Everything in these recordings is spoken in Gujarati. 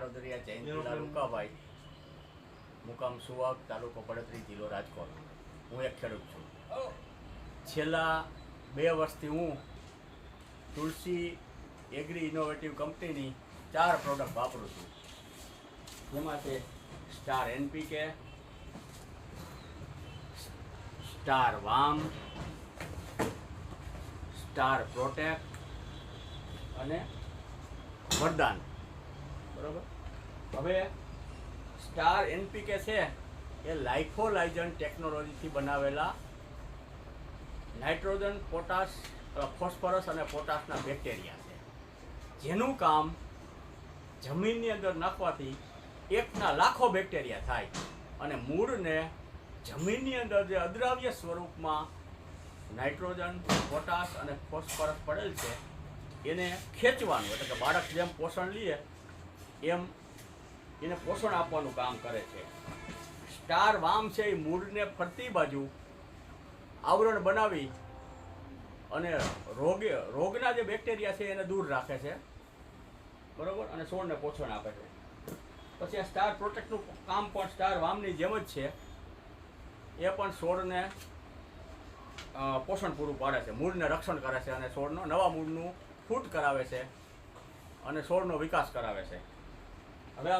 પાડોદરિયા જયંતિલાલ રૂકાભાઈ મુકામ સુવાગ તાલુકો પડતરી જિલ્લો રાજકોટ. હું એક ખેડૂત છું. છેલ્લા બે વર્ષથી હું તુલસી એગ્રી ઇનોવેટિવ કંપનીની ચાર પ્રોડક્ટ વાપરું છું. જેમાં છે સ્ટાર એનપીકે સ્ટાર વામ સ્ટાર પ્રોટેક્ટ અને વરદાન. બરોબર? હવે સ્ટાર એનપીકે છે, એ લાઇફોલાઇઝન ટેકનોલોજીથી બનાવેલા નાઇટ્રોજન, પોટાશ ફોસ્ફરસ અને પોટાશના બેક્ટેરિયા છે. જેનું કામ જમીનની અંદર નાખવાથી એકના લાખો બેક્ટેરિયા થાય અને મૂળને જમીનની અંદર જે અદ્રાવ્ય સ્વરૂપમાં નાઇટ્રોજન, પોટાશ અને ફોસ્ફરસ પડેલ છે, એને ખેંચવાનું, એટલે કે બાળક જેમ પોષણ લે એમ એને પોષણ આપવાનું કામ કરે છે. સ્ટાર વામ છે એ મૂળને ફરતી બાજુ આવરણ બનાવી અને રોગ, રોગના જે બેક્ટેરિયા છે એને દૂર રાખે છે. બરાબર? અને છોડને પોષણ આપે છે. પછી આ સ્ટાર પ્રોટેક્ટનું કામ પણ સ્ટાર વામની જેમ જ છે. એ પણ છોડને પોષણ પૂરું પાડે છે. મૂળને રક્ષણ કરે છે અને છોડનો નવા મૂળનું ફૂટ કરાવે છે અને છોડનો વિકાસ કરાવે છે. હવે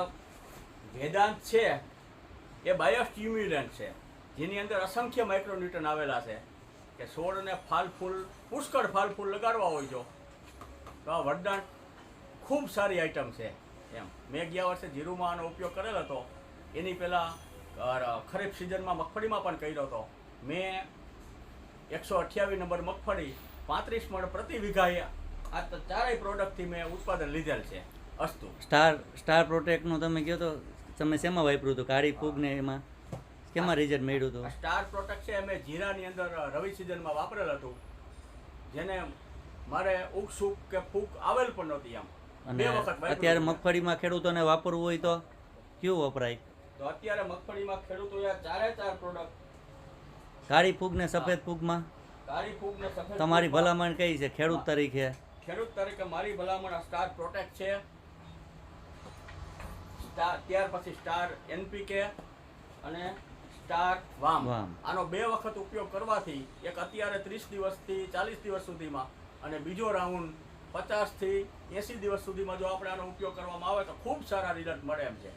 વેદાંત છે, એ બાયોસ્ટિમ્યુલન્ટ છે, જેની અંદર અસંખ્ય માઇક્રોન્યુટન આવેલા છે, કે છોડને ફાલ ફૂલ, પુષ્કળ ફાલ ફૂલ લગાડવા હોય જો. તો આ વરદાન ખૂબ સારી આઈટમ છે, એમ. મેં ગયા વર્ષે જીરુમાં આનો ઉપયોગ કરેલ હતો. એની પહેલાં ખરીફ સિઝનમાં મગફળીમાં પણ કર્યો હતો. મેં એકસો અઠ્યાવીસ નંબર મગફળી પાંત્રીસ મણ પ્રતિ વીઘાએ આ ચારેય પ્રોડક્ટથી મેં ઉત્પાદન લીધેલ છે. અસ્તુ. સ્ટાર સ્ટાર પ્રોટેક્ટનું તમે કહો તો તમે શેમાં વાપર્યું હતું? કાળી ફૂગ ને એમાં? કેમાં રિઝલ્ટ મળ્યું હતું? સ્ટાર પ્રોટેક્ટ છે અમે જીરાની અંદર રવિ સિઝનમાં વાપરેલ હતું. જેને મારે ઉગ સુક કે ફૂગ આવેલ પણ નહોતી આમ. અને અત્યારે મગફળીમાં ખેડૂતોને વાપરવું હોય તો કયું વપરાય? તો અત્યારે મગફળીમાં ખેડૂતોએ ચારે ચાર પ્રોડક્ટ કાળી ફૂગ ને સફેદ ફૂગમાં? તમારી ભલામણ કઈ છે? ખેડૂત તરીકે? ખેડૂત તરીકે મારી ભલામણ સ્ટાર પ્રોટેક્ટ છે. સ્ટાર ત્યાર પછી સ્ટાર એનપીકે અને સ્ટાર વામ. આનો બે વખત ઉપયોગ કરવાથી એક અત્યારે ત્રીસ દિવસથી ચાલીસ દિવસ સુધીમાં અને બીજો રાઉન્ડ પચાસથી એંસી દિવસ સુધીમાં જો આપણે આનો ઉપયોગ કરવામાં આવે તો ખૂબ સારા રિઝલ્ટ મળે એમ છે